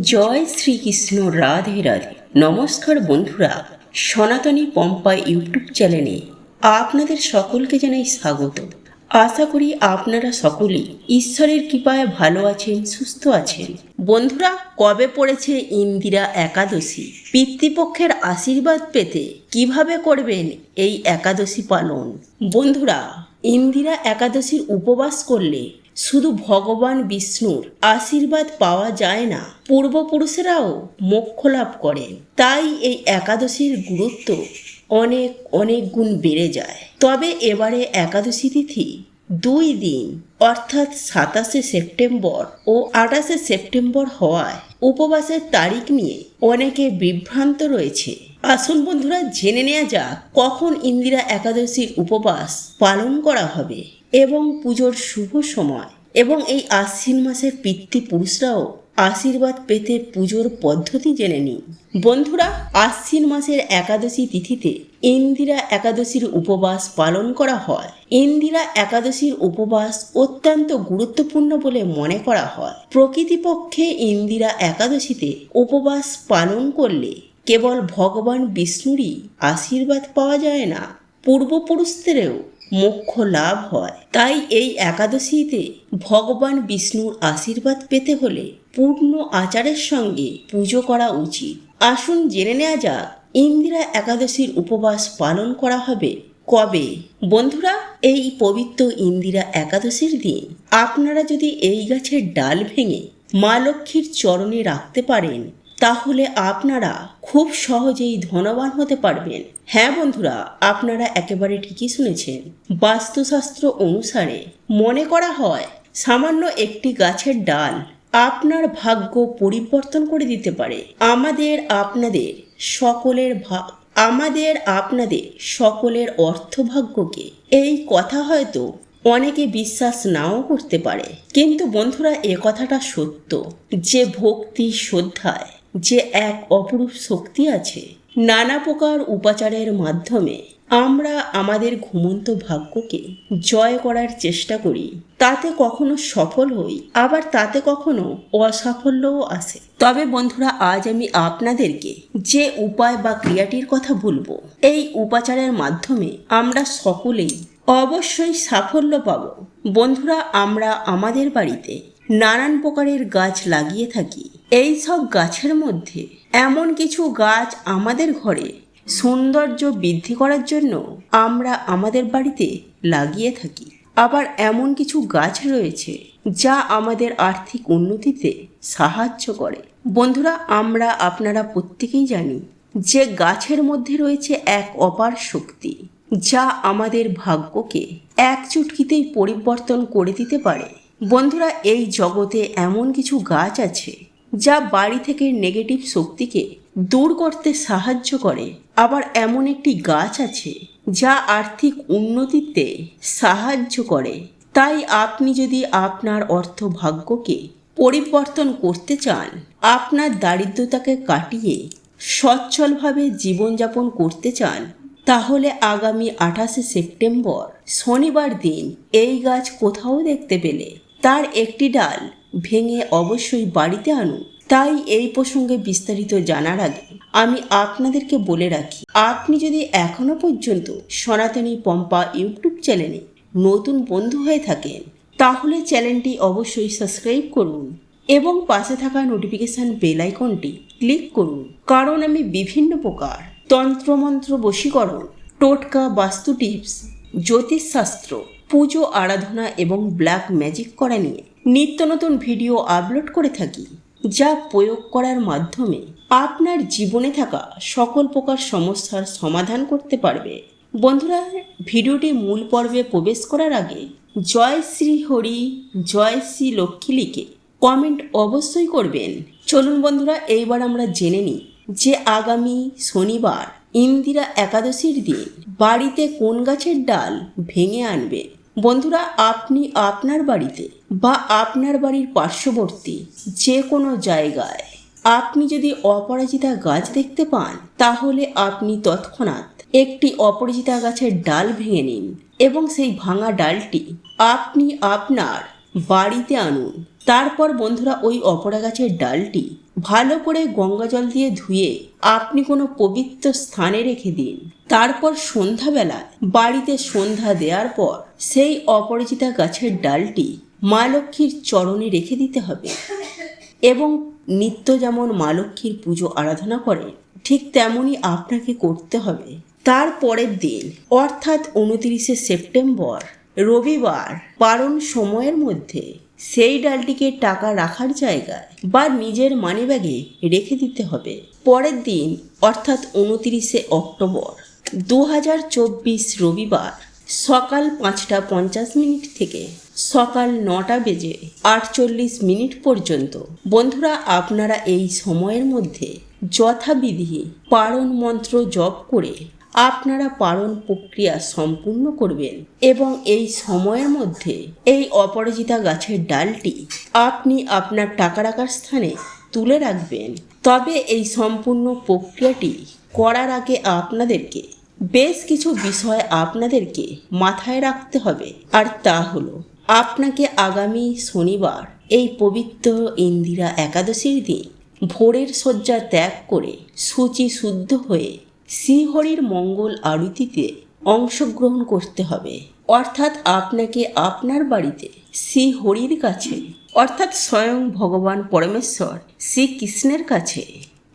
জয় শ্রীকৃষ্ণ রাধে রাধে। নমস্কার বন্ধুরা, সনাতনী পম্পা ইউটিউব চ্যানেলে আপনাদের সকলকে জানাই স্বাগত। আশা করি আপনারা সকলেই ঈশ্বরের কৃপায় ভালো আছেন, সুস্থ আছেন। বন্ধুরা, কবে পড়েছে ইন্দিরা একাদশী? পিতৃপক্ষের আশীর্বাদ পেতে কীভাবে করবেন এই একাদশী পালন? বন্ধুরা, ইন্দিরা একাদশীর উপবাস করলে শুধু ভগবান বিষ্ণুর আশীর্বাদ পাওয়া যায় না, পূর্বপুরুষেরাও মোক্ষ লাভ করেন। তাই এই একাদশীর গুরুত্ব অনেক অনেক গুণ বেড়ে যায়। তবে এবারে একাদশী তিথি দুই দিন, অর্থাৎ সাতাশে সেপ্টেম্বর ও আঠাশে সেপ্টেম্বর হওয়ায় উপবাসের তারিখ নিয়ে অনেকে বিভ্রান্ত রয়েছে। আসুন বন্ধুরা, জেনে নেওয়া যাক কখন ইন্দিরা একাদশীর উপবাস পালন করা হবে। এবং পুজোর শুভ সময় এবং এই আশ্বিন মাসের পিতৃপুরুষরাও আশীর্বাদ পেতে পুজোর পদ্ধতি জেনে নিন। বন্ধুরা, আশ্বিন মাসের একাদশী তিথিতে ইন্দিরা একাদশীর উপবাস পালন করা হয়। ইন্দিরা একাদশীর উপবাস অত্যন্ত গুরুত্বপূর্ণ বলে মনে করা হয়। প্রকৃতিপক্ষে ইন্দিরা একাদশীতে উপবাস পালন করলে কেবল ভগবান বিষ্ণুরই আশীর্বাদ পাওয়া যায় না, পূর্বপুরুষদেরও। মোক্ষ লাভ হয়। তাই এই একাদশীতে ভগবান বিষ্ণুর আশীর্বাদ পেতে হলে পূর্ণ আচারের সঙ্গে পুজো করা উচিত। আসুন জেনে নেওয়া যাক, ইন্দিরা একাদশীর উপবাস পালন করা হবে কবে? বন্ধুরা, এই পবিত্র ইন্দিরা একাদশীর দিন আপনারা যদি এই গাছের ডাল ভেঙে মা লক্ষ্মীর চরণে রাখতে পারেন তাহলে আপনারা খুব সহজেই ধনবান হতে পারবেন। হ্যাঁ বন্ধুরা, আপনারা একেবারে ঠিকই শুনেছেন। বাস্তুশাস্ত্র অনুসারে মনে করা হয়, সামান্য একটি গাছের ডাল আপনার ভাগ্য পরিবর্তন করে দিতে পারে। আমাদের আপনাদের সকলের ভাগ আমাদের আপনাদের সকলের অর্থভাগ্যকে। এই কথা হয়তো অনেকে বিশ্বাস নাও করতে পারে। কিন্তু বন্ধুরা, এ কথাটা সত্য। যে ভক্তি শ্রদ্ধায় যে এক অপরূপ শক্তি আছে, নানা প্রকার উপাচারের মাধ্যমে আমরা আমাদের ঘুমন্ত ভাগ্যকে জয় করার চেষ্টা করি। তাতে কখনো সফল হই, আবার তাতে কখনো অসাফল্যও আসে। তবে বন্ধুরা, আজ আমি আপনাদেরকে যে উপায় বা ক্রিয়াটির কথা বলব, এই উপাচারের মাধ্যমে আমরা সকলেই অবশ্যই সাফল্য পাব। বন্ধুরা, আমরা আমাদের বাড়িতে নানান প্রকারের গাছ লাগিয়ে থাকি। এই সব গাছের মধ্যে এমন কিছু গাছ আমাদের ঘরে সৌন্দর্য বৃদ্ধি করার জন্য আমরা আমাদের বাড়িতে লাগিয়ে থাকি। আবার এমন কিছু গাছ রয়েছে যা আমাদের আর্থিক উন্নতিতে সাহায্য করে। বন্ধুরা, আমরা আপনারা প্রত্যেকেই জানি যে গাছের মধ্যে রয়েছে এক অপার শক্তি যা আমাদের ভাগ্যকে এক চুটকিতেই পরিবর্তন করে দিতে পারে। বন্ধুরা, এই জগতে এমন কিছু গাছ আছে যা বাড়ি থেকে নেগেটিভ শক্তিকে দূর করতে সাহায্য করে। আবার এমন একটি গাছ আছে যা আর্থিক উন্নতিতে সাহায্য করে। তাই আপনি যদি আপনার অর্থ ভাগ্যকে পরিবর্তন করতে চান, আপনার দারিদ্রতাকে কাটিয়ে সচ্ছলভাবে জীবনযাপন করতে চান, তাহলে আগামী আঠাশে সেপ্টেম্বর শনিবার দিন এই গাছ কোথাও দেখতে পেলে। তার একটি ডাল ভেঙে অবশ্যই বাড়িতে আনুন। তাই এই প্রসঙ্গে বিস্তারিত জানার আগে আমি আপনাদেরকে বলে রাখি, আপনি যদি এখনও পর্যন্ত সনাতনী পম্পা ইউটিউব চ্যানেলে নতুন বন্ধু হয়ে থাকেন, তাহলে চ্যানেলটি অবশ্যই সাবস্ক্রাইব করুন এবং পাশে থাকা নোটিফিকেশান বেল আইকনটি ক্লিক করুন। কারণ আমি বিভিন্ন প্রকার তন্ত্রমন্ত্র বশীকরণ, টোটকা বাস্তু টিপস, জ্যোতিষশাস্ত্র, পুজো আরাধনা এবং ব্ল্যাক ম্যাজিক করা নিয়ে নিত্য নতুন ভিডিও আপলোড করে থাকি, যা প্রয়োগ করার মাধ্যমে আপনার জীবনে থাকা সকল প্রকার সমস্যার সমাধান করতে পারবে। বন্ধুরা, ভিডিওটি মূল পর্বে প্রবেশ করার আগে জয় শ্রী হরি, জয় শ্রী লক্ষ্মী লিখে কমেন্ট অবশ্যই করবেন। চলুন বন্ধুরা, এইবার আমরা জেনে নিই যে আগামী শনিবার ইন্দিরা একাদশীর দিন বাড়িতে কোন গাছের ডাল ভেঙে আনবে। বন্ধুরা, আপনি আপনার বাড়িতে বা আপনার বাড়ির পার্শ্ববর্তী যে কোনো জায়গায় আপনি যদি অপরাজিতা গাছ দেখতে পান, তাহলে আপনি তৎক্ষণাৎ একটি অপরাজিতা গাছের ডাল ভেঙে নিন এবং সেই ভাঙা ডালটি আপনি আপনার বাড়িতে আনুন। তারপর বন্ধুরা, ওই অপরা গাছের ডালটি ভালো করে গঙ্গা জল দিয়ে ধুয়ে আপনি কোনো পবিত্র স্থানে রেখে দিন। তারপর সন্ধ্যাবেলায় বাড়িতে সন্ধ্যা দেওয়ার পর সেই অপরিচিতা গাছের ডালটি মা লক্ষ্মীর চরণে রেখে দিতে হবে এবং নিত্য যেমন মা লক্ষ্মীর পুজো আরাধনা করে ঠিক তেমনই আপনাকে করতে হবে। তার পরের দিন, অর্থাৎ উনতিরিশে সেপ্টেম্বর, রবিবার পারণ সময়ের মধ্যে সেই ডালটিকে টাকা রাখার জায়গায় বা নিজের মানিব্যাগে রেখে দিতে হবে। পরের দিন, অর্থাৎ উনতিরিশে অক্টোবর দু হাজার চব্বিশ রবিবার, সকাল পাঁচটা পঞ্চাশ মিনিট থেকে সকাল নটা বেজে আটচল্লিশ মিনিট পর্যন্ত। বন্ধুরা, আপনারা এই সময়ের মধ্যে যথাবিধি পারণ মন্ত্র জপ করে আপনারা পালন প্রক্রিয়া সম্পূর্ণ করবেন এবং এই সময়ের মধ্যে এই অপরাজিতা গাছের ডালটি আপনি আপনার টাকা রাখার স্থানে তুলে রাখবেন। তবে এই সম্পূর্ণ প্রক্রিয়াটি করার আগে আপনাদেরকে বেশ কিছু বিষয় আপনাদেরকে মাথায় রাখতে হবে। আর তা হলো, আপনাকে আগামী শনিবার এই পবিত্র ইন্দিরা একাদশীর দিন ভোরের শয্যা ত্যাগ করে সূচি শুদ্ধ হয়ে শ্রীহরির মঙ্গল আরতিতে অংশগ্রহণ করতে হবে। অর্থাৎ আপনাকে আপনার বাড়িতে শ্রীহরির কাছে, অর্থাৎ স্বয়ং ভগবান পরমেশ্বর শ্রীকৃষ্ণের কাছে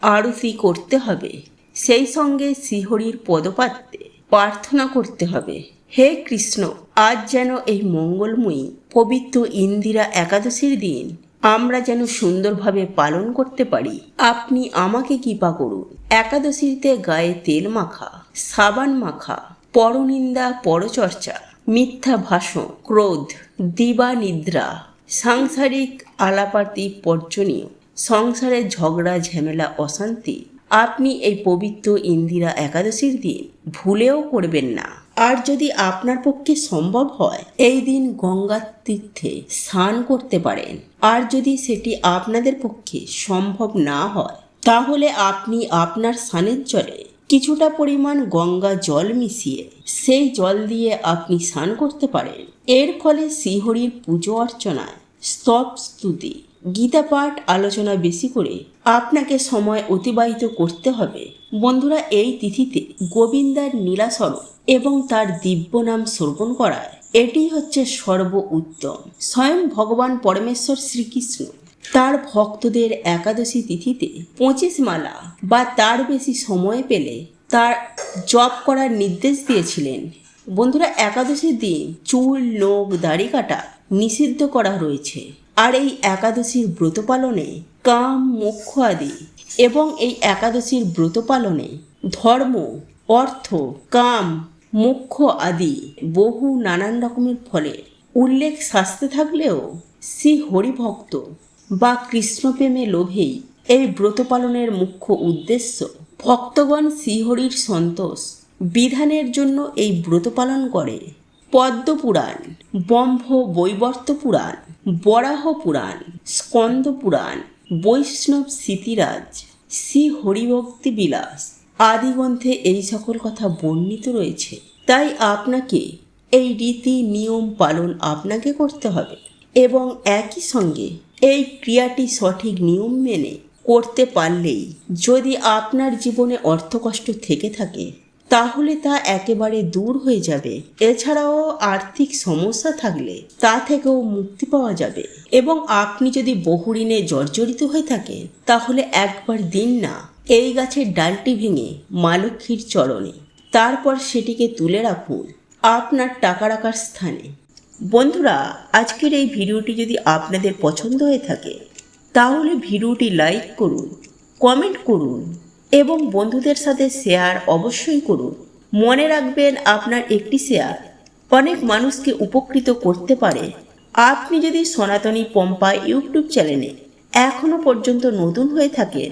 আরতি করতে হবে। সেই সঙ্গে শ্রীহরির পদপাত্রে প্রার্থনা করতে হবে। হে কৃষ্ণ, আজ যেন এই মঙ্গলময়ী পবিত্র ইন্দিরা একাদশীর দিন আমরা যেন সুন্দরভাবে পালন করতে পারি। আপনি আমাকে কৃপা করুন। একাদশীতে গায়ে তেল মাখা, সাবান মাখা, পরনিন্দা, পরচর্চা, মিথ্যা ভাষণ, ক্রোধ, দিবা নিদ্রা, সাংসারিক আলাপাতি পর্জনীয় সংসারের ঝগড়া, ঝামেলা, অশান্তি, আপনি এই পবিত্র ইন্দিরা একাদশীর দিন ভুলেও করবেন না। আর যদি আপনার পক্ষে সম্ভব হয়, এই দিন গঙ্গার তীর্থে স্নান করতে পারেন। আর যদি সেটি আপনাদের পক্ষে সম্ভব না হয়, তাহলে আপনি আপনার স্নানের জলে কিছুটা পরিমাণ গঙ্গা জল মিশিয়ে সেই জল দিয়ে আপনি স্নান করতে পারেন। এর ফলে শ্রীহরির পুজো অর্চনায় স্তব স্তুতি গীতা পাঠ আলোচনা বেশি করে আপনাকে সময় অতিবাহিত করতে হবে। বন্ধুরা, এই তিথিতে গোবিন্দার নীলাসরণ এবং তার দিব্য নাম শ্রবণ করায়। এটি হচ্ছে সর্ব উত্তম স্বয়ং ভগবান পরমেশ্বর শ্রীকৃষ্ণ। তার ভক্তদের একাদশী তিথিতে পঁচিশ মালা বা তার বেশি সময় পেলে তার জপ করার নির্দেশ দিয়েছিলেন। বন্ধুরা একাদশীর দিন চুল, নখ, দাড়ি কাটা নিষিদ্ধ করা রয়েছে। আর এই একাদশীর ব্রত পালনে কাম, মোক্ষ আদি এবং এই একাদশীর ব্রত পালনে ধর্ম, অর্থ, কাম মোক্ষ আদি বহু নানান রকমের ফলে। উল্লেখ শাস্তে থাকলেও শ্রী হরিভক্ত বা কৃষ্ণপ্রেমে লোভেই এই ব্রত পালনের মুখ্য উদ্দেশ্য ভক্তগণ শ্রীহরির সন্তোষ। বিধানের জন্য এই ব্রত পালন করে। পদ্ম পুরাণ ব্রহ্ম বৈবর্ত পুরাণ, বরাহ পুরাণ, স্কন্দ পুরাণ, বৈষ্ণব স্মৃতিরাজ, শ্রী হরিভক্তি বিলাস। আদি গ্রন্থে এই সকল কথা বর্ণিত রয়েছে। তাই আপনাকে এই রীতি, নিয়ম পালন আপনাকে করতে হবে এবং একই সঙ্গে এই ক্রিয়াটি সঠিক নিয়ম মেনে করতে পারলেই যদি আপনার জীবনে অর্থকষ্ট থেকে থাকে, তাহলে তা একেবারে দূর হয়ে যাবে। এছাড়াও আর্থিক সমস্যা থাকলে তা থেকেও মুক্তি পাওয়া যাবে। এবং আপনি যদি বহু ঋণে জর্জরিত হয়ে থাকেন, তাহলে একবার দিন না এই গাছের ডালটি ভেঙে মা লক্ষ্মীর চরণে। তারপর সেটিকে তুলে রাখুন আপনার টাকা রাখার স্থানে। বন্ধুরা, আজকের এই ভিডিওটি যদি আপনাদের পছন্দ হয়ে থাকে, তাহলে ভিডিওটি লাইক করুন, কমেন্ট করুন এবং বন্ধুদের সাথে শেয়ার অবশ্যই করুন। মনে রাখবেন, আপনার একটি শেয়ার অনেক মানুষকে উপকৃত করতে পারে। আপনি যদি সনাতনী পম্পা ইউটিউব চ্যানেলে এখনও পর্যন্ত নতুন হয়ে থাকেন